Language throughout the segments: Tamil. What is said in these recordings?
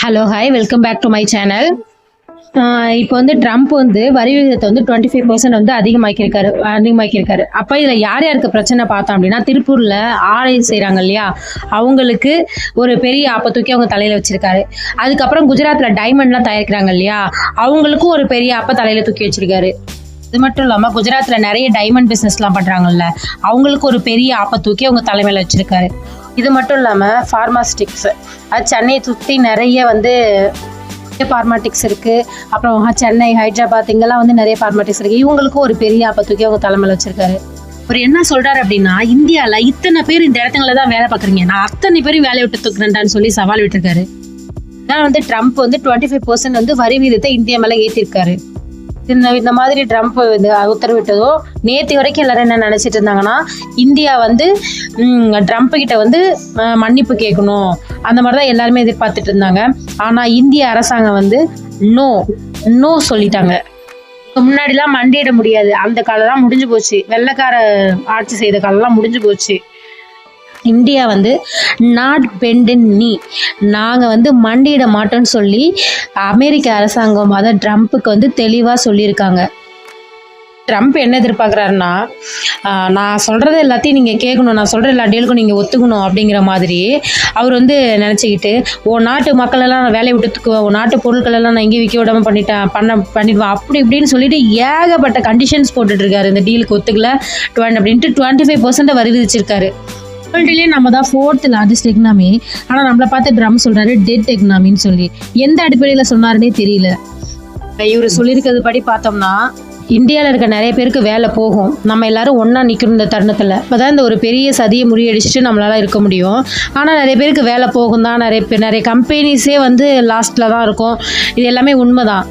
Hello hi welcome back to my channel இப்போ வந்து ட்ரம்ப் வந்து வரி விகிதத்தை வந்து டுவெண்ட்டி ஃபைவ் பர்சன்ட் வந்து அதிகமாக்கியிருக்காரு அதிகமாக்கியிருக்காரு. அப்போ இதில் யார் யாருக்கு பிரச்சனை பார்த்தோம் அப்படின்னா திருப்பூரில் ஆலை செய்கிறாங்க இல்லையா? அவங்களுக்கு ஒரு பெரிய ஆப்பை தூக்கி அவங்க தலையில் வச்சிருக்காரு. அதுக்கப்புறம் குஜராத்தில் டைமண்ட்லாம் தயாரிக்கிறாங்க இல்லையா? அவங்களுக்கும் ஒரு பெரிய ஆப்பை தலையில் தூக்கி வச்சிருக்காரு. இது மட்டும் இல்லாமல் குஜராத்தில் நிறைய டைமண்ட் பிஸ்னஸ்லாம் பண்ணுறாங்கல்ல அவங்களுக்கு ஒரு பெரிய ஆப்பை தூக்கி அவங்க தலைமையில் வச்சுருக்காரு. இது மட்டும் இல்லாமல் ஃபார்மாஸ்டிக்ஸ் அது சென்னையை சுற்றி நிறைய வந்து ஃபார்மாட்டிக்ஸ் இருக்குது அப்புறம் சென்னை ஹைதராபாத் இங்கெல்லாம் வந்து நிறைய ஃபார்மாட்டிக்ஸ் இருக்குது இவங்களுக்கும் ஒரு பெரிய ஆப்பை தூக்கி அவங்க தலைமையில் வச்சுருக்காரு. அவர் என்ன சொல்றாரு அப்படின்னா இந்தியாவில் இத்தனை பேர் இந்த இடத்துங்கள தான் வேலை பார்க்குறீங்க. நான் அத்தனை பேரும் வேலையை விட்டு தூக்குறேன்டான்னு சொல்லி சவால் விட்டுருக்காரு. நான் வந்து ட்ரம்ப் வந்து டுவெண்ட்டி ஃபைவ் பர்சன்ட் வந்து வரி விகிதத்தை இந்தியா மேலே ஏற்றிருக்காரு இந்த இந்த மாதிரி ட்ரம்ப் இது உத்தரவிட்டதோ நேற்று வரைக்கும் எல்லாரும் என்ன நினச்சிட்டு இருந்தாங்கன்னா இந்தியா வந்து ட்ரம்ப் கிட்ட வந்து மன்னிப்பு கேட்கணும். அந்த மாதிரி தான் எல்லாருமே எதிர்பார்த்துட்டு இருந்தாங்க. ஆனால் இந்திய அரசாங்கம் வந்து நோ நோ சொல்லிட்டாங்க. முன்னாடிலாம் மண்டியிட முடியாது. அந்த காலம்லாம் முடிஞ்சு போச்சு. வெள்ளைக்கார ஆட்சி செய்த காலம்லாம் முடிஞ்சு போச்சு. இந்தியா வந்து நாட் பெண்டின் நீ நாங்கள் வந்து மண்டியிட மாட்டோம்னு சொல்லி அமெரிக்க அரசாங்கம் அதாவது ட்ரம்ப்புக்கு வந்து தெளிவாக சொல்லியிருக்காங்க. ட்ரம்ப் என்ன எதிர்பார்க்குறாருன்னா நான் சொல்கிறது எல்லாத்தையும் நீங்கள் கேட்கணும் நான் சொல்கிற எல்லா டீலுக்கும் நீங்கள் ஒத்துக்கணும் அப்படிங்கிற மாதிரி அவர் வந்து நினச்சிக்கிட்டு உன் நாட்டு மக்களெல்லாம் நான் வேலையை விட்டுக்குவேன் உன் நாட்டு பொருட்களெல்லாம் நான் இங்கே விற்க விடாமல் பண்ணிட்டேன் பண்ண பண்ணிடுவேன் அப்படி இப்படின்னு சொல்லிட்டு ஏகப்பட்ட கண்டிஷன்ஸ் போட்டுட்ருக்காரு இந்த டீலுக்கு ஒத்துக்கல. டுவெண்ட் அப்படின்ட்டு டுவெண்ட்டி ஃபைவ் பர்சன்ட் வரி விதிச்சிருக்காரு. வேர்ல்டுலேயே நம்ம தான் ஃபோர்த் லார்ஜஸ்ட் எக்னாமி ஆனால் நம்மளை பார்த்து ட்ரம் சொல்கிறாரு டெட் எக்னாமின்னு சொல்லி. எந்த அடிப்படையில் சொன்னாருன்னே தெரியல. இவர் சொல்லியிருக்கிறது படி பார்த்தோம்னா இந்தியாவில் இருக்க நிறைய பேருக்கு வேலை போகும். நம்ம எல்லாரும் ஒன்றா நிற்கணும் இந்த தருணத்தில். இப்போ தான் இந்த ஒரு பெரிய சதியை முறியடிச்சிட்டு நம்மளால் இருக்க முடியும். ஆனால் நிறைய பேருக்கு வேலை போகும் தான் நிறைய பேர் நிறைய கம்பெனிஸே வந்து லாஸ்ட்டில் தான் இருக்கும். இது எல்லாமே உண்மை தான்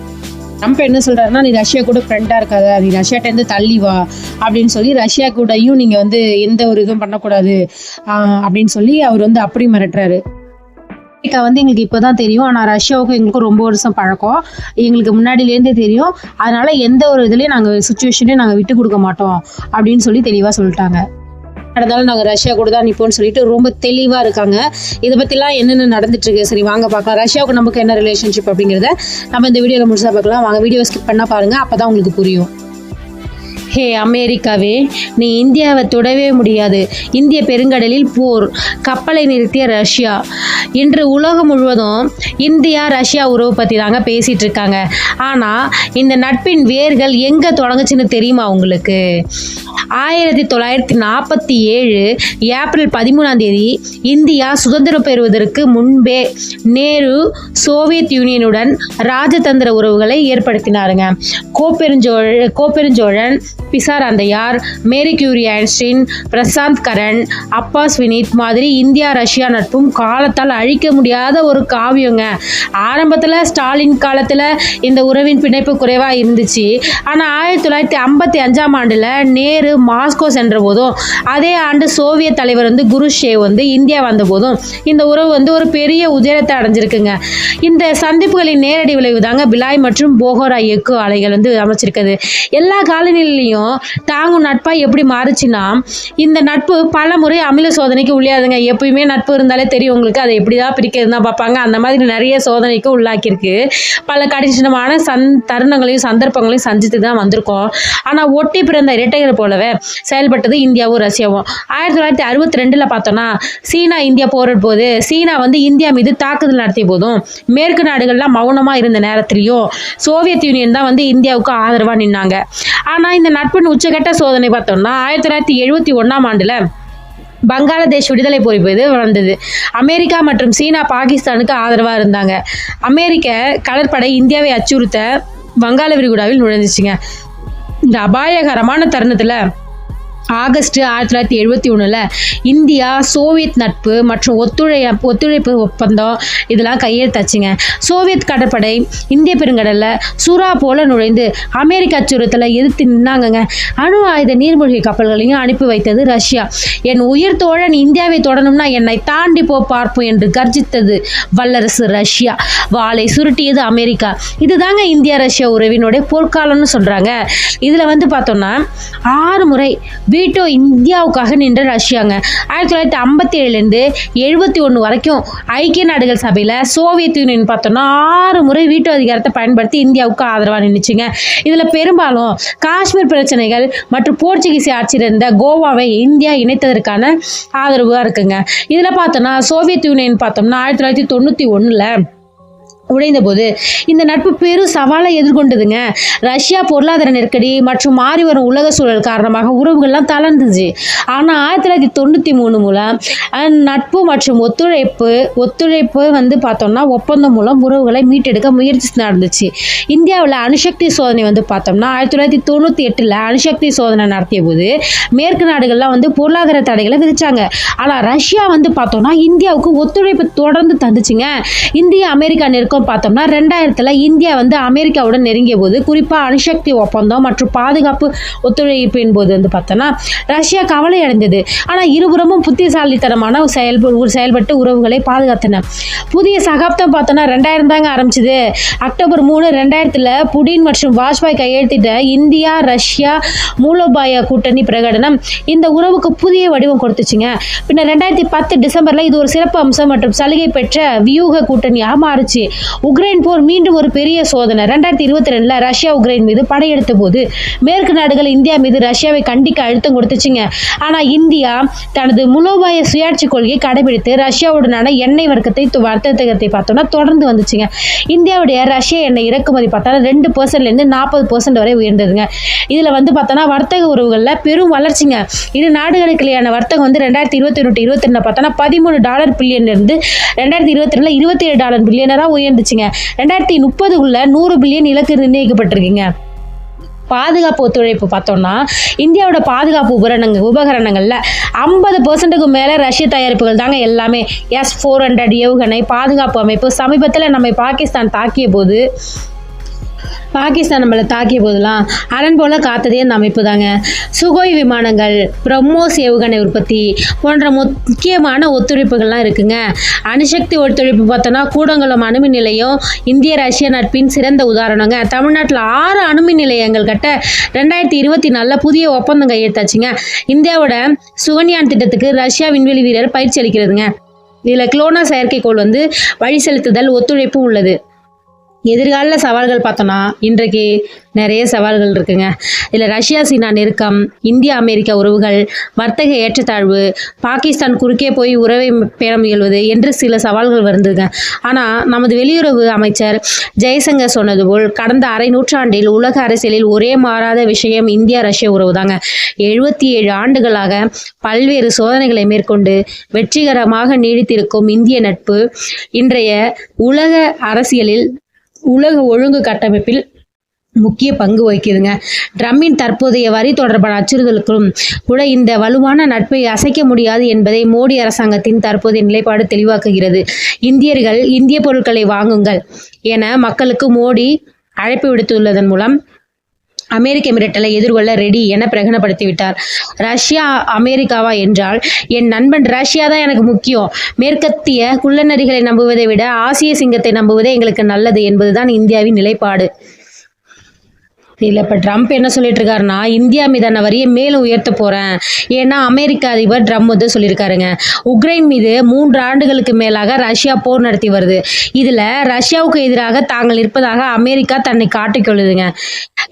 ட்ரம்ப் என்ன சொல்கிறாருன்னா நீ ரஷ்யா கூட ஃப்ரெண்டாக இருக்காத நீ ரஷ்யாட்டேருந்து தள்ளி வா அப்படின்னு சொல்லி ரஷ்யா கூடயும் நீங்கள் வந்து எந்த ஒரு இதுவும் பண்ணக்கூடாது அப்படின்னு சொல்லி அவர் வந்து அப்படி மிரட்டுறாரு. அமெரிக்கா வந்து எங்களுக்கு இப்போ தான் தெரியும். ஆனால் ரஷ்யாவுக்கும் எங்களுக்கும் ரொம்ப வருஷம் பழக்கம். எங்களுக்கு முன்னாடியிலேருந்தே தெரியும். அதனால் எந்த ஒரு இதுலேயும் நாங்கள் சுச்சுவேஷனையும் நாங்கள் விட்டு கொடுக்க மாட்டோம் அப்படின்னு சொல்லி தெளிவாக சொல்லிட்டாங்க. நடந்தாலும் நாங்கள் ரஷ்யா கூட தான் நிற்போம்னு சொல்லிட்டு ரொம்ப தெளிவாக இருக்காங்க. இதை பற்றிலாம் என்னென்ன நடந்துட்டு இருக்கு சரி வாங்க பார்க்கலாம். ரஷ்யாவுக்கு நமக்கு என்ன ரிலேஷன்ஷிப் அப்படிங்கிறத நம்ம இந்த வீடியோவில் முடிச்சா பார்க்கலாம். வாங்க வீடியோ ஸ்கிப் பண்ணால் பாருங்கள் அப்போ தான் உங்களுக்கு புரியும். ஹே அமெரிக்காவே நீ இந்தியாவை தொடவே முடியாது. இந்திய பெருங்கடலில் போர் கப்பலை நிறுத்திய ரஷ்யா. இன்று உலகம் முழுவதும் இந்தியா ரஷ்யா உறவு பற்றி தாங்க பேசிகிட்டு இருக்காங்க. ஆனால் இந்த நட்பின் வேர்கள் எங்கே தொடங்குச்சுன்னு தெரியுமா உங்களுக்கு? ஆயிரத்தி தொள்ளாயிரத்தி நாற்பத்தி ஏழு ஏப்ரல் பதிமூணாம் தேதி இந்தியா சுதந்திரம் பெறுவதற்கு முன்பே நேரு சோவியத் யூனியனுடன் ராஜதந்திர உறவுகளை ஏற்படுத்தினாருங்க. Kopperunchola Kopperuncholan Pisiranthaiyar Marie Curie Einstein Prashanth Karan Abbas Vineeth மாதிரி இந்தியா ரஷ்யா நட்பும் காலத்தால் அழிக்க முடியாத ஒரு காவியங்க. ஆரம்பத்தில் ஸ்டாலின் காலத்தில் இந்த உறவின் பிணைப்பு குறைவாக இருந்துச்சு. ஆனால் ஆயிரத்தி தொள்ளாயிரத்தி ஐம்பத்தி அஞ்சாம் ஆண்டில் நேரு மாஸ்கோ சென்ற போதும் அதே ஆண்டு சோவியத் தலைவர் வந்து குருஷேவ் வந்து இந்தியா வந்த போதும் இந்த உறவு வந்து ஒரு பெரிய உயரத்தை அடைஞ்சிருக்குங்க. இந்த சந்திப்புகளின் நேரடி விளைவு தாங்க பிலாய் மற்றும் போகோரா எக்கு ஆலைகள் வந்து அமைச்சிருக்குது. எல்லா காலநிலையிலையும் தாங்கும் நட்பாக எப்படி மாறுச்சுன்னா இந்த நட்பு பல முறை அமில சோதனைக்கு உள்ளாதுங்க எப்பயுமே நட்பு இருந்தாலே தெரியும் உங்களுக்கு அதை எப்படி தான் பிரிக்கிறது தான் பார்ப்பாங்க. அந்த மாதிரி நிறைய சோதனைக்கு உள்ளாக்கியிருக்கு. பல கடினமான சந் தருணங்களையும் சந்தர்ப்பங்களையும் சந்தித்து தான் வந்திருக்கோம். ஆனால் ஒட்டி பிறந்த இரட்டையர் போலவே செயல்பட்டது இந்தியாவும் ரஷ்யாவும். ஆயிரத்தி தொள்ளாயிரத்தி அறுபத்தி ரெண்டில் பார்த்தோன்னா சீனா இந்தியா போரிட போது சீனா வந்து இந்தியா மீது தாக்குதல் நடத்திய போதும் மேற்கு நாடுகள்லாம் மௌனமாக இருந்த நேரத்திலையும் சோவியத் யூனியன் தான் வந்து இந்தியாவுக்கு ஆதரவாக நின்னாங்க. ஆனால் இந்த நட்பின் உச்சகட்ட சோதனை பார்த்தோம்னா ஆயிரத்தி தொள்ளாயிரத்தி எழுபத்தி ஒன்றாம் ஆண்டில் பங்களாதேஷ் விடுதலை போர் இது வந்தது. அமெரிக்கா மற்றும் சீனா பாகிஸ்தானுக்கு ஆதரவாக இருந்தாங்க. அமெரிக்க கடற்படை இந்தியாவை அச்சுறுத்த வங்காள விரிகுடாவில் நுழைஞ்சிச்சுங்க. இந்த அபாயகரமான தருணத்தில் ஆகஸ்ட் ஆயிரத்தி தொள்ளாயிரத்தி எழுபத்தி ஒன்றில் இந்தியா சோவியத் நட்பு மற்றும் ஒத்துழை ஒத்துழைப்பு ஒப்பந்தம் இதெல்லாம் கையெழுத்தாச்சுங்க. சோவியத் கடற்படை இந்திய பெருங்கடலில் சுறா போல நுழைந்து அமெரிக்க அச்சுறுத்தலை எதிர்த்து நின்னாங்கங்க. அணு ஆயுத நீர்மூழ்கி கப்பல்களையும் அனுப்பி வைத்தது ரஷ்யா. என் உயிர் தோழன் இந்தியாவை தொடணும்னா என்னை தாண்டி போ பார்ப்போம் என்று கர்ஜித்தது வல்லரசு ரஷ்யா. வாளை சுருட்டியது அமெரிக்கா. இதுதாங்க இந்தியா ரஷ்யா உறவினுடைய பொற்காலம்னு சொல்கிறாங்க இதில் வந்து பார்த்தோம்னா ஆறு முறை வீட்டோ இந்தியாவுக்காக நின்ற ரஷ்யாங்க. ஆயிரத்தி தொள்ளாயிரத்தி ஐம்பத்தி ஏழுலேருந்து எழுபத்தி ஒன்று வரைக்கும் ஐக்கிய நாடுகள் சபையில் சோவியத் யூனியன் பார்த்தோம்னா ஆறு முறை வீட்டோ அதிகாரத்தை பயன்படுத்தி இந்தியாவுக்கு ஆதரவாக நின்றுச்சுங்க இதில் பெரும்பாலும் காஷ்மீர் பிரச்சனைகள் மற்றும் போர்ச்சுகீஸ் ஆட்சியில் இருந்த கோவாவை இந்தியா இணைத்ததற்கான ஆதரவாக இருக்குங்க. இதில் பார்த்தோன்னா சோவியத் யூனியன் பார்த்தோம்னா ஆயிரத்தி தொள்ளாயிரத்தி தொண்ணூற்றி ஒன்றில் உழைந்தபோது இந்த நட்பு பெரும் சவாலை எதிர்கொண்டதுங்க. ரஷ்யா பொருளாதார நெருக்கடி மற்றும் மாறி வரும் உலக சூழல் காரணமாக உறவுகள்லாம் தளர்ந்துச்சு. ஆனால் ஆயிரத்தி தொள்ளாயிரத்தி தொண்ணூற்றி மூணு மூலம் நட்பு மற்றும் ஒத்துழைப்பு ஒத்துழைப்பு வந்து பார்த்தோம்னா ஒப்பந்தம் மூலம் உறவுகளை மீட்டெடுக்க முயற்சி நடந்துச்சு. இந்தியாவில் அணுசக்தி சோதனை வந்து பார்த்தோம்னா ஆயிரத்தி தொள்ளாயிரத்தி தொண்ணூற்றி எட்டில் அணுசக்தி சோதனை நடத்திய போது மேற்கு நாடுகள்லாம் வந்து பொருளாதார தடைகளை விதிச்சாங்க. ஆனால் ரஷ்யா வந்து பார்த்தோம்னா இந்தியாவுக்கு ஒத்துழைப்பு தொடர்ந்து தந்துச்சுங்க. இந்திய அமெரிக்கா நெருக்கம் பார்த்தோம்னா ரெண்டாயிரத்தில் இந்தியா வந்து அமெரிக்காவுடன் நெருங்கிய போது குறிப்பாக அணுசக்தி ஒப்பந்தம் மற்றும் பாதுகாப்பு ஒத்துழைப்பின் போது வந்து பார்த்தோம்னா ரஷ்யா கவலை அடைந்தது. ஆனால் இருபுறமும் புத்திசாலித்தனமான செயல்ப செயல்பட்டு உறவுகளை பாதுகாத்தன. புதிய சகாப்தம் பார்த்தோம்னா ரெண்டாயிரம் தாங்க ஆரம்பிச்சது. அக்டோபர் மூணு ரெண்டாயிரத்தில் புடின் மற்றும் வாஜ்பாய் கையெழுத்திட்ட இந்தியா ரஷ்யா மூலோபாய கூட்டணி பிரகடனம் இந்த உறவுக்கு புதிய வடிவம் கொடுத்துச்சுங்க. பின்னர் ரெண்டாயிரத்தி பத்து டிசம்பரில் இது ஒரு சிறப்பு அம்சம் மற்றும் சலுகை பெற்ற வியூக கூட்டணியாக மாறுச்சு. உக்ரைன் போர் மீண்டும் ஒரு பெரிய சோதனை. ரெண்டாயிரத்தி இருபத்தி ரெண்டுல ரஷ்யா உக்ரைன் மீது படையெடுத்த போது மேற்கு நாடுகள் இந்தியா மீது ரஷ்யாவை கண்டிக்க அழுத்தம் கொடுத்துச்சுங்க. ஆனா இந்தியா தனது மூலோபாய சுயாட்சி கொள்கையை கடைபிடித்து ரஷ்யாவுடனான எண்ணெய் வர்க்கத்தை வர்த்தகத்தை பார்த்தோம்னா தொடர்ந்து வந்துச்சுங்க. இந்தியாவுடைய ரஷ்ய எண்ணெய் இறக்குமதி பார்த்தோம்னா ரெண்டு பர்சன்ட்லேருந்து நாற்பது பர்சன்ட் வரை உயர்ந்ததுங்க. இதில் வந்து பார்த்தோன்னா வர்த்தக உறவுகளில் பெரும் வளர்ச்சிங்க. இரு நாடுகளுக்கிடையான வர்த்தகம் வந்து ரெண்டாயிரத்தி இருபத்தி ரெண்டு இருபத்தி ரெண்டு பார்த்தோன்னா பதிமூணு டாலர் பில்லியன் இருந்து ரெண்டாயிரத்தி இருபத்தி ரெண்டுல இருபத்தி ஏழு டாலர் பில்லியனராக உயர்ந்துச்சுங்க ரெண்டாயிரத்தி முப்பதுக்குள்ள நூறு பில்லியன் இலக்கு நிர்ணயிக்கப்பட்டிருக்குங்க. பாதுகாப்பு ஒத்துழைப்பு பார்த்தோம்னா இந்தியாவோட பாதுகாப்பு உபகரணங்கள் உபகரணங்களில் ஐம்பது பர்சன்ட்டுக்கு மேலே ரஷ்ய தயாரிப்புகள் தாங்க எல்லாமே. எஸ் ஃபோர் ஹண்ட்ரட் ஏவுகணை பாதுகாப்பு அமைப்பு சமீபத்தில் நம்ம பாகிஸ்தான் தாக்கிய போது பாகிஸ்தான் நம்மளை தாக்கிய போதெல்லாம் அரண் போல காத்ததே அந்த அமைப்பு தாங்க சுகோய் விமானங்கள் பிரம்மோஸ் ஏவுகணை உற்பத்தி போன்ற முக்கியமான ஒத்துழைப்புகள்லாம் இருக்குங்க. அணுசக்தி ஒத்துழைப்பு பார்த்தோன்னா கூடங்குளம் அணுமின் நிலையம் இந்திய ரஷ்ய நட்பின் சிறந்த உதாரணங்க. தமிழ்நாட்டில் ஆறு அணுமின் நிலையங்கள் கட்ட ரெண்டாயிரத்தி இருபத்தி நாலில் புதிய ஒப்பந்தம் கையெழுத்தாச்சுங்க. இந்தியாவோட சுகன்யான் திட்டத்துக்கு ரஷ்யா விண்வெளி வீரர் பயிற்சி அளிக்கிறதுங்க. இதில் குளோனா செயற்கைக்கோள் வந்து வழி செலுத்துதல் ஒத்துழைப்பும் உள்ளது. எதிர்கால சவால்கள் பார்த்தோன்னா இன்றைக்கு நிறைய சவால்கள் இருக்குங்க. இதில் ரஷ்யா சீனா நெருக்கம் இந்தியா அமெரிக்கா உறவுகள் வர்த்தக ஏற்றத்தாழ்வு பாகிஸ்தான் குறுக்கே போய் உறவை பேண முயல்வது என்று சில சவால்கள் வருதுங்க ஆனால் நமது வெளியுறவு அமைச்சர் ஜெய்சங்கர் சொன்னது போல் கடந்த அரை நூற்றாண்டில் உலக அரசியலில் ஒரே மாறாத விஷயம் இந்தியா ரஷ்ய உறவு தாங்க. எழுபத்தி ஏழு ஆண்டுகளாக பல்வேறு சோதனைகளை மேற்கொண்டு வெற்றிகரமாக நீடித்திருக்கும் இந்திய நட்பு இன்றைய உலக அரசியலில் உலக ஒழுங்கு கட்டமைப்பில் முக்கிய பங்கு வகிக்குதுங்க. ட்ரம்மின் தற்போதைய வரி தொடர்பான அச்சுறுத்தலுக்கும் கூட இந்த வலுவான நட்பை அசைக்க முடியாது என்பதை மோடி அரசாங்கத்தின் தற்போதைய நிலைப்பாடு தெளிவாக்குகிறது. இந்தியர்கள் இந்திய பொருட்களை வாங்குங்கள் என மக்களுக்கு மோடி அழைப்பு விடுத்துள்ளதன் மூலம் அமெரிக்க மிரட்டலை எதிர்கொள்ள ரெடி என பிரகடனப்படுத்திவிட்டார். ரஷ்யா அமெரிக்காவா என்றால் என் நண்பன் ரஷ்யா தான் எனக்கு முக்கியம். மேற்கத்திய குள்ளநரிகளை நம்புவதை விட ஆசிய சிங்கத்தை நம்புவதே எங்களுக்கு நல்லது என்பதுதான் இந்தியாவின் நிலைப்பாடு. இல்லை இப்போ ட்ரம்ப் என்ன சொல்லிட்டு இருக்காருன்னா இந்தியா மீதான வரியை மேலும் உயர்த்த போகிறேன் ஏன்னா அமெரிக்க அதிபர் ட்ரம்ப் வந்து சொல்லியிருக்காருங்க. உக்ரைன் மீது மூன்று ஆண்டுகளுக்கு மேலாக ரஷ்யா போர் நடத்தி வருது. இதில் ரஷ்யாவுக்கு எதிராக தாங்கள் இருப்பதாக அமெரிக்கா தன்னை காட்டிக்கொள்ளுதுங்க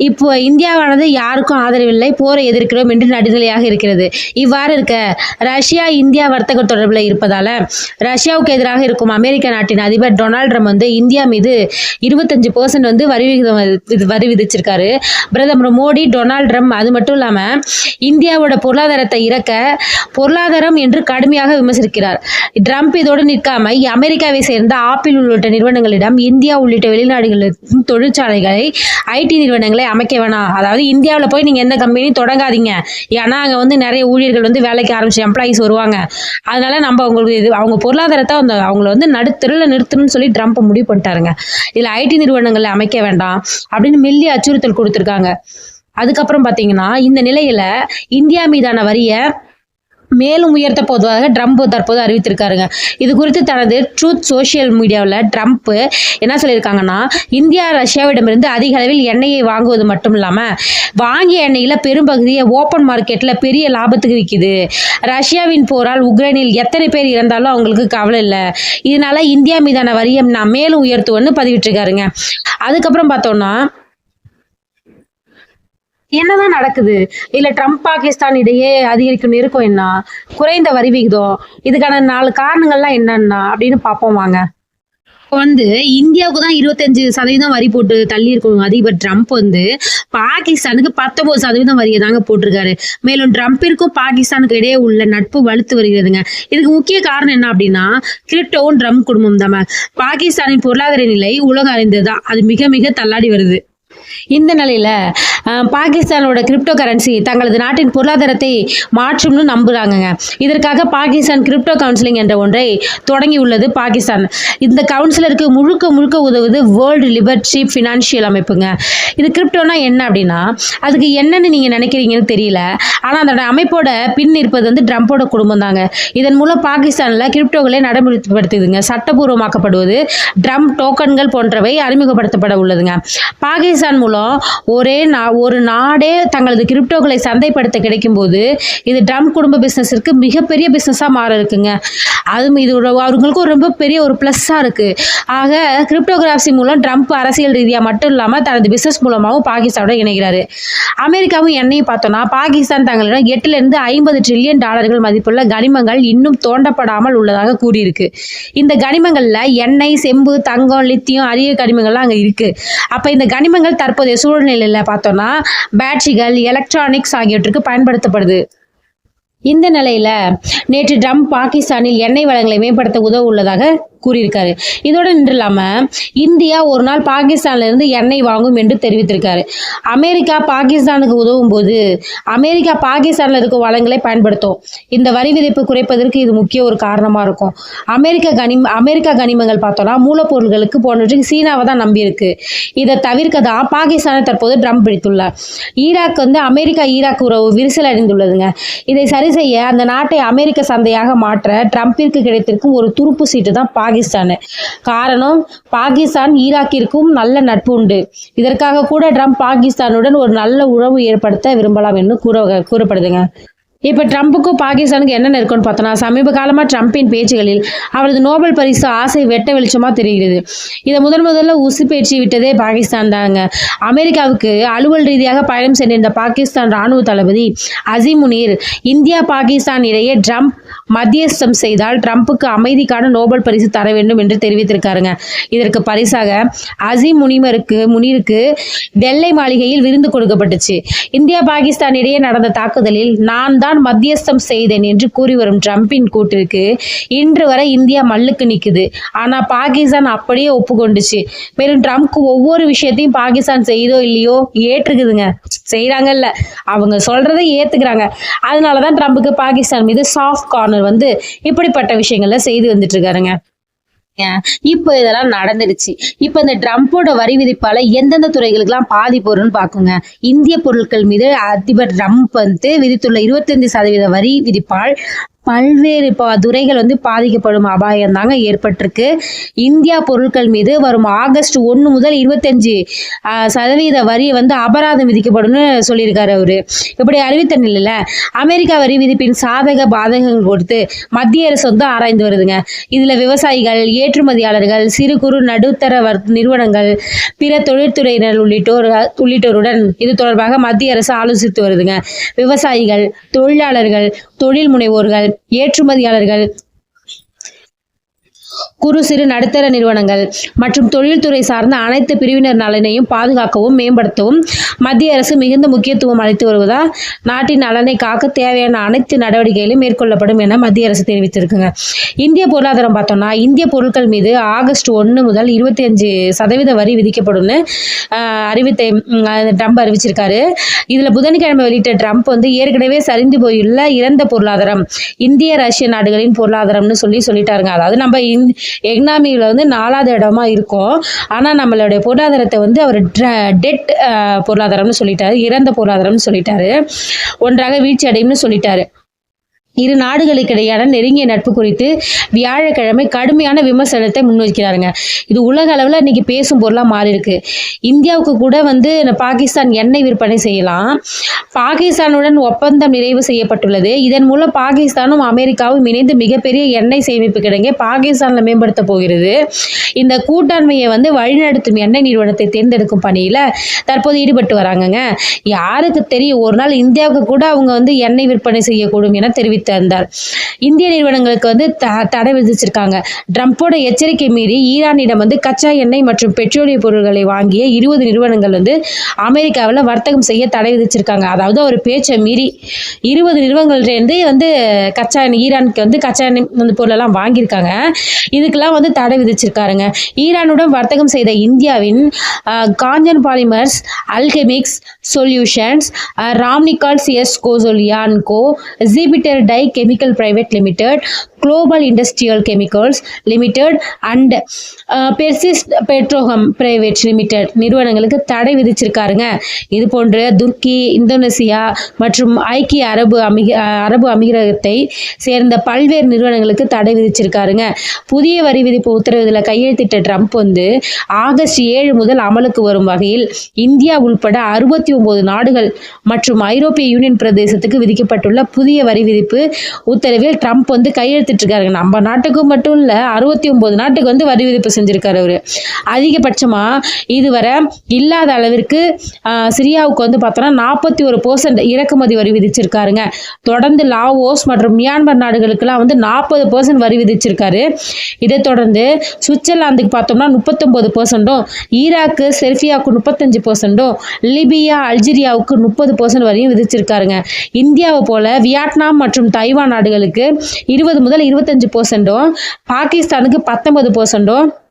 இப்போ இந்தியாவானது யாருக்கும் ஆதரவில்லை போரை எதிர்க்கிறோம் என்று நடுநிலையாக இருக்கிறது. இவ்வாறு இருக்க ரஷ்யா இந்தியா வர்த்தக தொடர்பில் இருப்பதால் ரஷ்யாவுக்கு எதிராக இருக்கும் அமெரிக்க நாட்டின் அதிபர் டொனால்ட் ட்ரம்ப் வந்து இந்தியா மீது இருபத்தஞ்சு பர்சன்ட் வந்து வரி விகிதம் வரி விதிச்சிருக்காரு. பிரதமர் மோடி டொனால்ட் ட்ரம்ப் அது மட்டும் இல்லாமல் இந்தியாவோட பொருளாதாரத்தை இறக்க பொருளாதாரம் என்று கடுமையாக விமர்சிக்கிறார். ட்ரம்ப் இதோடு நிற்காம அமெரிக்காவை சேர்ந்த ஆப்பிள் உள்ளிட்ட நிறுவனங்களிடம் இந்தியா உள்ளிட்ட வெளிநாடுகளின் தொழிற்சாலைகளை ஐடி நிறுவனங்களை அமைக்க வேணாம். அதாவது இந்தியாவில் போய் நீங்கள் எந்த கம்பெனியும் தொடங்காதீங்க. ஏன்னா அங்கே வந்து நிறைய ஊழியர்கள் வந்து வேலைக்கு ஆரம்பிச்சு எம்ப்ளாயிஸ் வருவாங்க. அதனால நம்ம அவங்களுக்கு இது அவங்க பொருளாதாரத்தை அந்த அவங்கள வந்து நடுத்தெருவில் நிறுத்தணும்னு சொல்லி ட்ரம்ப் முடிவு பண்ணிட்டாருங்க. இதில் ஐடி நிறுவனங்களை அமைக்க வேண்டாம் அப்படின்னு மெல்லி அச்சுறுத்தல் கொடுத்துருக்காங்க. அதுக்கப்புறம் பார்த்தீங்கன்னா இந்த நிலையில இந்தியா மீதான வரியை மேலும் உயர்த்த போவதாக ட்ரம்ப் தற்போது அறிவித்திருக்காருங்க. இது குறித்து தனது ட்ரூத் சோஷியல் மீடியாவில் ட்ரம்ப் என்ன சொல்லியிருக்காங்கன்னா இந்தியா ரஷ்யாவிடமிருந்து அதிக அளவில் எண்ணெயை வாங்குவது மட்டும் இல்லாமல் வாங்கிய எண்ணெயில் பெரும்பகுதியை ஓப்பன் மார்க்கெட்டில் பெரிய லாபத்துக்கு விற்கிது ரஷ்யாவின் போரால் உக்ரைனில் எத்தனை பேர் இறந்தாலும் அவங்களுக்கு கவலை இல்லை. இதனால இந்தியா மீதான வரியை நான் மேலும் உயர்த்துவேன்னு பதிவிட்டிருக்காருங்க. அதுக்கப்புறம் பார்த்தோம்னா என்னதான் நடக்குது? இல்ல ட்ரம்ப் பாகிஸ்தான் இடையே அதிகரிக்கும் நெருக்கம் என்ன? குறைந்த வரி விகிதம்? இதுக்கான நாலு காரணங்கள்லாம் என்னன்னா? அப்படின்னு பார்ப்போம் வாங்க. இப்போ வந்து இந்தியாவுக்கு தான் இருபத்தஞ்சு சதவீதம் வரி போட்டு தள்ளி இருக்கும் அதிபர் ட்ரம்ப் வந்து பாகிஸ்தானுக்கு பத்தொன்பது சதவீதம் வரியை தாங்க போட்டிருக்காரு. மேலும் ட்ரம்பிற்கும் பாகிஸ்தானுக்கு இடையே உள்ள நட்பு வலுத்து வருகிறதுங்க. இதுக்கு முக்கிய காரணம் என்ன அப்படின்னா கிரிப்டோவும் ட்ரம்ப் குடும்பம் தான். பாகிஸ்தானின் பொருளாதார நிலை உலகம் அறிந்ததுதான் அது மிக மிக தள்ளாடி வருது. இந்த நிலையில் பாகிஸ்தானோட கிரிப்டோ கரன்சி தங்களது நாட்டின் பொருளாதாரத்தை மாற்றும்னு நம்புகிறாங்கங்க இதற்காக பாகிஸ்தான் கிரிப்டோ கவுன்சிலிங் என்ற ஒன்றை தொடங்கி உள்ளது பாகிஸ்தான். இந்த கவுன்சிலருக்கு முழுக்க முழுக்க உதவுது வேர்ல்டு லிபர்ட்டி ஃபினான்ஷியல் அமைப்புங்க. இது கிரிப்டோனா என்ன அப்படின்னா அதுக்கு என்னன்னு நீங்கள் நினைக்கிறீங்கன்னு தெரியல. ஆனால் அதோட அமைப்போட பின் இருப்பது வந்து ட்ரம்ப்போட குடும்பம் தாங்க இதன் மூலம் பாகிஸ்தானில் கிரிப்டோகளை நடைமுறைப்படுத்துதுங்க. சட்டபூர்வமாக்கப்படுவது ட்ரம் டோக்கன்கள் போன்றவை அறிமுகப்படுத்தப்பட உள்ளதுங்க. பாகிஸ்தான் மூலம் ஒரே நா ஒரு நாடே தங்களது கிரிப்டோக்களை சந்தைப்படுத்த கிடைக்கும் போது இது ட்ரம் குடும்ப பிஸ்னஸிற்கு மிகப்பெரிய பிஸ்னஸாக மாற இருக்குங்க. அதுவும் இது அவங்களுக்கும் ரொம்ப பெரிய ஒரு ப்ளஸ்ஸாக இருக்குது ஆக கிரிப்டோகிராஃபி மூலம் ட்ரம்ப் அரசியல் ரீதியாக மட்டும் இல்லாமல் தனது பிஸ்னஸ் மூலமாகவும் பாகிஸ்தானோட இணைகிறாரு. அமெரிக்காவும் என்னையும் பார்த்தோன்னா பாகிஸ்தான் தங்களிடம் எட்டுலேருந்து ஐம்பது ட்ரில்லியன் டாலர்கள் மதிப்புள்ள கனிமங்கள் இன்னும் தோண்டப்படாமல் உள்ளதாக கூறியிருக்கு. இந்த கனிமங்களில் எண்ணெய் செம்பு தங்கம் லித்தியம் அரிய கனிமங்கள்லாம் அங்கே இருக்குது அப்போ இந்த கனிமங்கள் தற்போதைய சூழ்நிலையில் பார்த்தோன்னா பேட்டரிகள் எலக்ட்ரானிக்ஸ் ஆகியவற்றுக்கு பயன்படுத்தப்படுது. இந்த நிலையில நேற்று ட்ரம்ப் பாகிஸ்தானில் எண்ணெய் வளங்களை மேம்படுத்த உதவ உள்ளதாக கூறியிருக்காரு. இதோடு நின்று இல்லாம இந்தியா ஒரு நாள் பாகிஸ்தான்ல இருந்து எண்ணெய் வாங்கும் என்று தெரிவித்திருக்காரு. அமெரிக்கா பாகிஸ்தானுக்கு உதவும் போது அமெரிக்கா பாகிஸ்தான்ல இருக்கும் வளங்களை பயன்படுத்தும். இந்த வரி விதிப்பு குறைப்பதற்கு இது முக்கிய ஒரு காரணமா இருக்கும். அமெரிக்க கனிம அமெரிக்கா கனிமங்கள் பார்த்தோம்னா மூலப்பொருட்களுக்கு போன்றவற்றுக்கு சீனாவை தான் நம்பியிருக்கு. இதை தவிர்க்க தான் பாகிஸ்தானை தற்போது ட்ரம்ப் பிடித்துள்ளார் ஈராக் வந்து அமெரிக்கா ஈராக் உறவு விரிசல் அடைந்துள்ளதுங்க இதை சரி செய்ய அந்த நாட்டை அமெரிக்க சந்தையாக மாற்ற ட்ரம்பிற்கு கிடைத்திருக்கும் ஒரு துருப்பு சீட்டு தான் பாகிஸ்தான். காரணம் பாகிஸ்தான் ஈராக்கிற்கும் நல்ல நட்பு உண்டு. இதற்காக கூட ட்ரம்ப் பாகிஸ்தானுடன் ஒரு நல்ல உறவு ஏற்படுத்த விரும்பலாம் என்று கூற கூறப்படுதுங்க. இப்போ ட்ரம்ப்புக்கும் பாகிஸ்தானுக்கு என்ன இருக்குன்னு பார்த்தோன்னா சமீப காலமாக ட்ரம்பின் பேச்சுகளில் அவரது நோபல் பரிசு ஆசை வெட்ட வெளிச்சமாக தெரிகிறது. இதை முதன் முதல்ல உசு பேச்சு விட்டதே பாகிஸ்தான் தாங்க. அமெரிக்காவுக்கு அலுவல் ரீதியாக பயணம் சென்றிருந்த பாகிஸ்தான் ராணுவ தளபதி அசிமுனீர் இந்தியா பாகிஸ்தான் இடையே ட்ரம்ப் மத்தியஸ்தம் செய்தால் ட்ரம்ப்புக்கு அமைதிக்கான நோபல் பரிசு தர வேண்டும் என்று தெரிவித்திருக்காருங்க. இதற்கு பரிசாக அசிம் முனிமருக்கு முனீருக்கு வெள்ளை மாளிகையில் விருந்து கொடுக்கப்பட்டுச்சு. இந்தியா பாகிஸ்தான் இடையே நடந்த தாக்குதலில் நான் தான் மத்தியஸ்தம் செய்தேன் என்று கூறி வரும் ட்ரம்பின் கூட்டிற்கு இன்று வரை இந்தியா மல்லுக்கு நிற்குது. ஆனால் பாகிஸ்தான் அப்படியே ஒப்புக்கொண்டுச்சு. மேலும் ட்ரம்ப்க்கு ஒவ்வொரு விஷயத்தையும் பாகிஸ்தான் செய்தோ இல்லையோ ஏற்றுக்குதுங்க. செய்கிறாங்கல்ல அவங்க சொல்றதை அதனால தான் ட்ரம்புக்கு பாகிஸ்தான் மீது சாஃப்ட் கார்னர் வந்து இப்படிப்பட்ட விஷயங்கள்ல செய்து வந்துட்டு இருக்காருங்க. இப்போ இதெல்லாம் நடந்துடுச்சு. இப்போ இந்த ட்ரம்ப்போட வரி விதிப்பால எந்தெந்த துறைகளுக்கெல்லாம் பாதிப்பு வரும்னு பார்க்குங்க இந்திய பொருட்கள் மீது அதிபர் ட்ரம்ப் வந்து விதித்துள்ள இருபத்தஞ்சு சதவீத வரி விதிப்பால் பல்வேறு ப துறைகள் வந்து பாதிக்கப்படும் அபாயம் தாங்க ஏற்பட்டிருக்கு. இந்தியா பொருட்கள் மீது வரும் ஆகஸ்ட் ஒன்று முதல் இருபத்தஞ்சு சதவீத வரி வந்து அபராதம் விதிக்கப்படும்னு சொல்லியிருக்காரு அவர். இப்படி அறிவித்த நிலையில அமெரிக்கா வரி விதிப்பின் சாதக பாதகங்கள் கொடுத்து மத்திய அரசு வந்து ஆராய்ந்து வருதுங்க. இதில் விவசாயிகள் ஏற்றுமதியாளர்கள் சிறு குறு நடுத்தர நிறுவனங்கள் பிற தொழில்துறையினர் உள்ளிட்டோர் உள்ளிட்டோருடன் இது தொடர்பாக மத்திய அரசு ஆலோசித்து வருதுங்க. விவசாயிகள் தொழிலாளர்கள் தொழில் முனைவோர்கள் ஏற்றுமதியாளர்கள் குறு சிறு நடுத்தர நிறுவனங்கள் மற்றும் தொழில்துறை சார்ந்த அனைத்து பிரிவினர் நலனையும் பாதுகாக்கவும் மேம்படுத்தவும் மத்திய அரசு மிகுந்த முக்கியத்துவம் அளித்து வருவதால் நாட்டின் நலனை காக்க தேவையான அனைத்து நடவடிக்கைகளும் மேற்கொள்ளப்படும் என மத்திய அரசு தெரிவித்திருக்குங்க. இந்திய பொருளாதாரம் பார்த்தோம்னா இந்திய பொருட்கள் மீது ஆகஸ்ட் ஒன்று முதல் இருபத்தி அஞ்சு சதவீத வரி விதிக்கப்படும்னு அறிவித்த அறிவித்தை ட்ரம்ப் அறிவிச்சிருக்காரு. இதில் புதன்கிழமை வெளியிட்ட ட்ரம்ப் வந்து ஏற்கனவே சரிந்து போயுள்ள இறந்த பொருளாதாரம் இந்திய ரஷ்ய நாடுகளின் பொருளாதாரம்னு சொல்லி சொல்லிட்டாருங்க. அதாவது நம்ம எக்னாமியில் வந்து நாலாவது இடமா இருக்கும். ஆனால் நம்மளுடைய பொருளாதாரத்தை வந்து அவர் டெட் பொருளாதாரம்னு சொல்லிட்டாரு. இறந்த பொருளாதாரம்னு சொல்லிட்டாரு. ஒன்றாக வீழ்ச்சி அடையும்னு சொல்லிட்டாரு. இரு நாடுகளுக்கிடையான நெருங்கிய நட்பு குறித்து வியாழக்கிழமை கடுமையான விமர்சனத்தை முன்வைக்கிறாருங்க. இது உலக அளவில் இன்னைக்கு பேசும் பொருளாக மாறி இருக்கு. இந்தியாவுக்கு கூட வந்து பாகிஸ்தான் எண்ணெய் விற்பனை செய்யலாம். பாகிஸ்தானுடன் ஒப்பந்தம் நிறைவு செய்யப்பட்டுள்ளது. இதன் மூலம் பாகிஸ்தானும் அமெரிக்காவும் இணைந்து மிகப்பெரிய எண்ணெய் சேமிப்பு கிடங்கை பாகிஸ்தானில் மேம்படுத்த போகிறது. இந்த கூட்டாண்மையை வந்து வழிநடத்தும் எண்ணெய் நிறுவனத்தை தேர்ந்தெடுக்கும் பணியில் தற்போது ஈடுபட்டு வராங்கங்க. யாருக்கு தெரியும்? ஒரு நாள் இந்தியாவுக்கு கூட அவங்க வந்து எண்ணெய் விற்பனை செய்யக்கூடும் என தெரிவித்து திறந்தார் இந்திய நிறுவனங்களுக்கு வந்து த தடை விதிச்சிருக்காங்க. ட்ரம்ப்போட எச்சரிக்கை மீறி ஈரானிடம் வந்து கச்சா எண்ணெய் மற்றும் பெட்ரோலிய பொருட்களை வாங்கிய இருபது நிறுவனங்கள் வந்து அமெரிக்காவில் வர்த்தகம் செய்ய தடை விதிச்சிருக்காங்க. அதாவது ஒரு பேச்சை மீறி இருபது நிறுவனங்கள்லேருந்து வந்து கச்சா எண்ணெய் ஈரானுக்கு வந்து கச்சா எண்ணெய் அந்த பொருளெல்லாம் வாங்கியிருக்காங்க. இதுக்கெல்லாம் வந்து தடை விதிச்சிருக்காருங்க. ஈரானுடன் வர்த்தகம் செய்த இந்தியாவின் Kanchan polymers Alchemix solutions Ramniklal S Gosalia co Jupiter dye chemical private limited global industrial chemicals limited and Persist Petrochem private limited நிறுவனங்களுக்கு தடை விதிச்சிருக்காருங்க. இது போன்ற துர்க்கி இந்தோனேசியா மற்றும் ஐக்கிய அரபு அமிக அரபு அமீரகத்தை சேர்ந்த பல்வேறு நிறுவனங்களுக்கு தடை விதிச்சிருக்காருங்க. புதிய வரி விதிப்பு உத்தரவுல கையெழுத்திட்ட ட்ரம்ப் வந்து ஆகஸ்ட் ஏழு முதல் அமலுக்கு வரும் வகையில் இந்தியா உள்பட அறுபத்தி ஒன்பது நாடுகள் மற்றும் ஐரோப்பிய யூனியன் பிரதேசத்துக்கு விதிக்கப்பட்டுள்ள புதிய வரி விதிப்பு உத்தரவில் ட்ரம்ப் வந்து கையெழுத்து எடுத்துட்ருக்காருங்க நம்ம நாட்டுக்கு மட்டும் இல்லை அறுபத்தி ஒம்பது நாட்டுக்கு வந்து வரி விதிப்பு செஞ்சுருக்காரு அவர். அதிகபட்சமாக இதுவரை இல்லாத அளவிற்கு சிரியாவுக்கு வந்து பார்த்தோன்னா நாற்பத்தி ஒரு பர்சன்ட் இறக்குமதி வரி விதிச்சிருக்காருங்க. தொடர்ந்து லாவோஸ் மற்றும் மியான்மர் நாடுகளுக்கெல்லாம் வந்து நாற்பது பர்சன்ட் வரி விதிச்சிருக்காரு. இதைத் தொடர்ந்து சுவிட்சர்லாந்துக்கு பார்த்தோம்னா முப்பத்தொம்போது பர்சன்ட்டும் ஈராக்கு செர்பியாவுக்கு முப்பத்தஞ்சு பர்சன்ட்டும் லிபியா அல்ஜீரியாவுக்கு முப்பது பர்சன்ட் வரையும் விதிச்சிருக்காருங்க. இந்தியாவை போல வியட்நாம் மற்றும் தைவான் நாடுகளுக்கு இருபது முதல் இருபத்தஞ்சு பர்சன்ட்டும் பாகிஸ்தானுக்கு பத்தொன்பது பர்சன்ட்டும்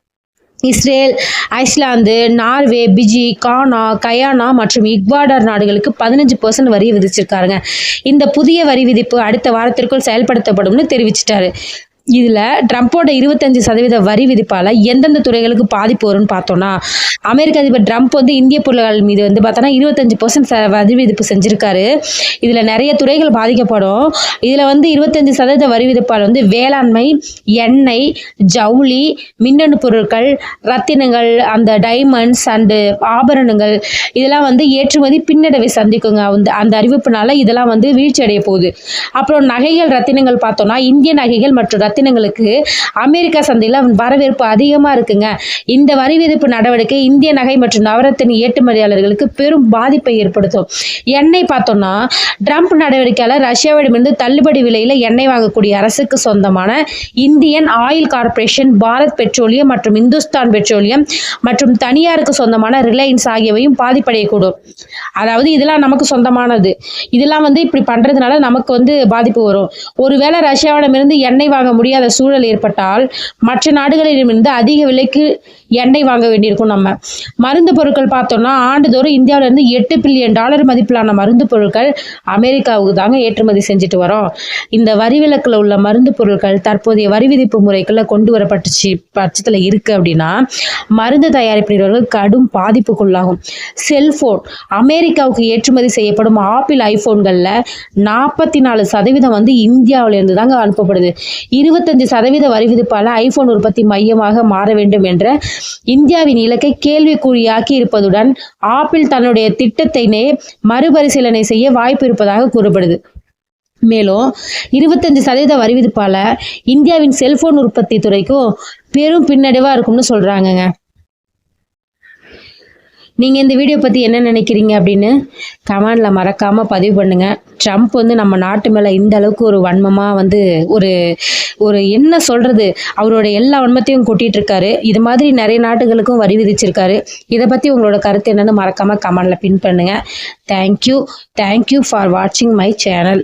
Israel Iceland Norway Fiji Ghana Guyana மற்றும் இக்வாடார் நாடுகளுக்கு பதினஞ்சு பர்சன்ட் வரி விதிச்சிருக்காருங்க. இந்த புதிய வரி விதிப்பு அடுத்த வாரத்திற்குள் செயல்படுத்தப்படும்னு தெரிவிச்சிட்டாரு. இதில் ட்ரம்ப்போட இருபத்தஞ்சு சதவீத வரி விதிப்பால் எந்தெந்த துறைகளுக்கு பாதிப்பு வரும்னு பார்த்தோன்னா அமெரிக்க அதிபர் ட்ரம்ப் வந்து இந்திய பொருள்கள் மீது வந்து பார்த்தோன்னா இருபத்தஞ்சு பர்சன்ட் வரி விதிப்பு செஞ்சுருக்காரு. இதில் நிறைய துறைகள் பாதிக்கப்படும். இதில் வந்து இருபத்தஞ்சு சதவீத வரி விதிப்பால் வந்து வேளாண்மை எண்ணெய் ஜவுளி மின்னணு பொருட்கள் ரத்தினங்கள் அந்த டைமண்ட்ஸ் அண்டு ஆபரணங்கள் இதெல்லாம் வந்து ஏற்றுமதி பின்னடைவை சந்திக்குங்க. அந்த அந்த அறிவிப்புனால இதெல்லாம் வந்து வீழ்ச்சி அடைய போகுது. அப்புறம் நகைகள் ரத்தினங்கள் பார்த்தோன்னா இந்திய நகைகள் மற்றும் ரத்தினங்களுக்கு அமெரிக்கா சந்தையில் வரவேற்பு அதிகமாக இருக்குங்க. இந்த வரி விதிப்பு நடவடிக்கை இந்திய நகை மற்றும் நவரத்தின ஏற்றுமதியாளர்களுக்கு பெரும் பாதிப்பை ஏற்படுத்தும். எண்ணெய் பார்த்தோம்னா ட்ரம்ப் நடவடிக்கையால் ரஷ்யாவிடமிருந்து தள்ளுபடி விலையில் எண்ணெய் வாங்கக்கூடிய அரசுக்கு சொந்தமான Indian Oil Corporation Bharat Petroleum மற்றும் இந்துஸ்தான் பெட்ரோலியம் மற்றும் தனியாருக்கு சொந்தமான ரிலையன்ஸ் ஆகியவையும் பாதிப்படையக்கூடும். அதாவது இதெல்லாம் நமக்கு சொந்தமானது. இதெல்லாம் வந்து இப்படி பண்ணுறதுனால நமக்கு வந்து பாதிப்பு வரும். ஒருவேளை ரஷ்யாவிடமிருந்து எண்ணெய் வாங்க முடியும் முடியாத சூழல் ஏற்பட்டால் மற்ற நாடுகளிடமிருந்து அதிக விலைக்கு எண்ணெய் வாங்க வேண்டியிருக்கும் நம்ம. மருந்து பொருட்கள் பார்த்தோம்னா ஆண்டுதோறும் இந்தியாவிலேருந்து எட்டு பில்லியன் டாலர் மதிப்பிலான மருந்து பொருட்கள் அமெரிக்காவுக்கு தாங்க ஏற்றுமதி செஞ்சுட்டு வரோம். இந்த வரி விலக்கில் உள்ள மருந்து பொருட்கள் தற்போதைய வரி விதிப்பு முறைக்குள்ள கொண்டு வரப்பட்டுச்சு பட்சத்தில் இருக்கு அப்படின்னா மருந்து தயாரிப்பு நிறுவனங்கள் கடும் பாதிப்புக்குள்ளாகும். செல்போன் அமெரிக்காவுக்கு ஏற்றுமதி செய்யப்படும் ஆப்பிள் ஐபோன்களில் நாற்பத்தி நாலு சதவீதம் வந்து இந்தியாவிலேருந்து தாங்க அனுப்பப்படுது. இருபத்தஞ்சு சதவீத வரி விதிப்பால் ஐபோன் உற்பத்தி மையமாக மாற வேண்டும் என்ற இந்தியாவின் இலக்கை கேள்விக்குறியாக்கி இருப்பதுடன் ஆப்பிள் தன்னுடைய திட்டத்தினை மறுபரிசீலனை செய்ய வாய்ப்பு இருப்பதாக கூறப்படுது. மேலும் இருபத்தஞ்சு சதவீத வரி விதிப்பால் இந்தியாவின் செல்போன் உற்பத்தி துறைக்கும் பெரும் பின்னடைவாக இருக்கும்னு சொல்கிறாங்கங்க நீங்கள் இந்த வீடியோ பற்றி என்ன நினைக்கிறீங்க அப்படின்னு கமெண்டில் மறக்காமல் பதிவு பண்ணுங்கள் ட்ரம்ப் வந்து நம்ம நாட்டு மேலே இந்த அளவுக்கு ஒரு வன்மமாக வந்து ஒரு ஒரு என்ன சொல்கிறது அவரோட எல்லா வன்மத்தையும் கொட்டிட்டு இருக்காரு. இது மாதிரி நிறைய நாட்டுகளுக்கும் வரி விதிச்சிருக்காரு. இதை பற்றி உங்களோட கருத்து என்னன்னு மறக்காமல் கமெண்டில் பின் பண்ணுங்கள் thank you thank you for வாட்சிங் மை சேனல்